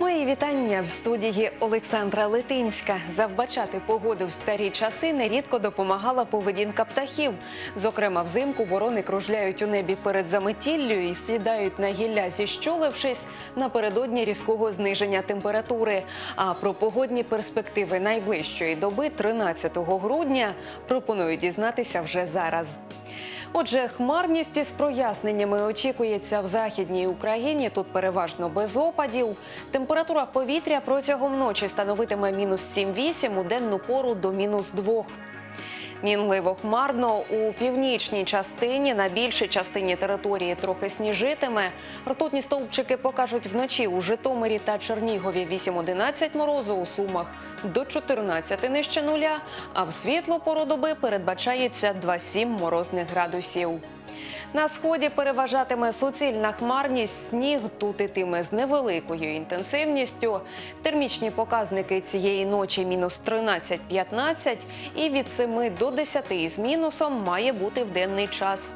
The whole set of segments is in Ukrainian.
Мої вітання в студії Олександра Литинська. Завбачати погоду в старі часи нерідко допомагала поведінка птахів. Зокрема, взимку ворони кружляють у небі перед заметіллю і сідають на гілля, зіщулившись напередодні різкого зниження температури. А про погодні перспективи найближчої доби, 13 грудня, пропоную дізнатися вже зараз. Отже, хмарність із проясненнями очікується в західній Україні. Тут переважно без опадів. Температура повітря протягом ночі становитиме мінус 7-8, у денну пору до мінус 2. Мінливо хмарно у північній частині на більшій частині території трохи сніжитиме. Ртутні стовпчики покажуть вночі у Житомирі та Чернігові 8-11 морозу, у Сумах до 14 нижче нуля, а в світлу пору доби передбачається 2-7 морозних градусів. На сході переважатиме суцільна хмарність, сніг тут ітиме з невеликою інтенсивністю. Термічні показники цієї ночі мінус 13-15 і від 7 до 10 із мінусом має бути в денний час.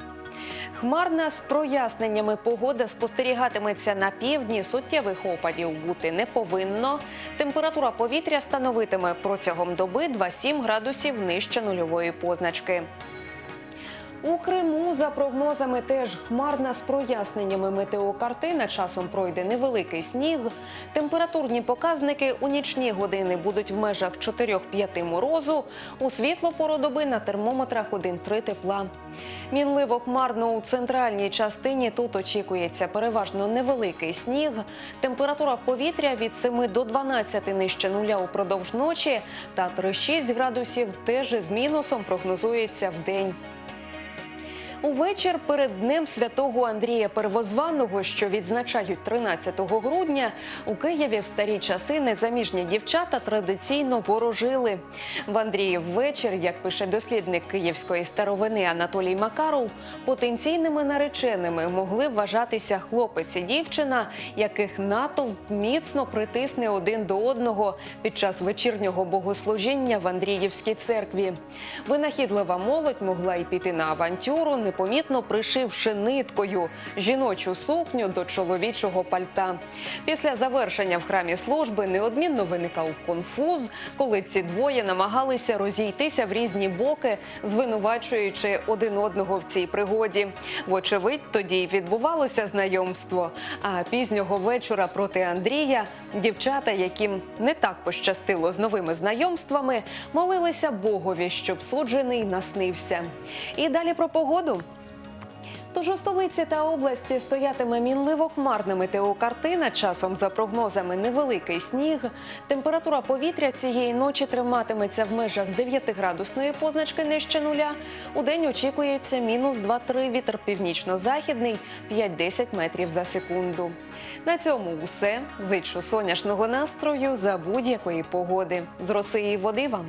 Хмарна з проясненнями погода спостерігатиметься на півдні. Суттєвих опадів бути не повинно. Температура повітря становитиме протягом доби 2-7 градусів нижче нульової позначки. У Криму за прогнозами теж хмарна з проясненнями метеокартина. Часом пройде невеликий сніг. Температурні показники у нічні години будуть в межах 4-5 морозу. У світло пору доби на термометрах 1-3 тепла. Мінливо хмарно у центральній частині тут очікується переважно невеликий сніг. Температура повітря від 7 до 12 нижче нуля упродовж ночі та 3-6 градусів теж із мінусом прогнозується в день. Увечір перед днем святого Андрія Первозваного, що відзначають 13 грудня, у Києві в старі часи незаміжні дівчата традиційно ворожили. В Андріїв вечір, як пише дослідник київської старовини Анатолій Макаров, потенційними нареченими могли вважатися хлопець і дівчина, яких натовп міцно притисне один до одного під час вечірнього богослужіння в Андріївській церкві. Винахідлива молодь могла й піти на авантюру, непомітно пришивши ниткою жіночу сукню до чоловічого пальта. Після завершення в храмі служби неодмінно виникав конфуз, коли ці двоє намагалися розійтися в різні боки, звинувачуючи один одного в цій пригоді. Вочевидь, тоді й відбувалося знайомство. А пізнього вечора проти Андрія дівчата, яким не так пощастило з новими знайомствами, молилися Богові, щоб суджений наснився. І далі про погоду. Тож у столиці та області стоятиме мінливо хмарна метеокартина. Часом, за прогнозами, невеликий сніг. Температура повітря цієї ночі триматиметься в межах 9-градусної позначки нижче нуля. У день очікується мінус 2-3, вітер північно-західний 5-10 метрів за секунду. На цьому усе. Зичу сонячного настрою за будь-якої погоди. З роси і води вам.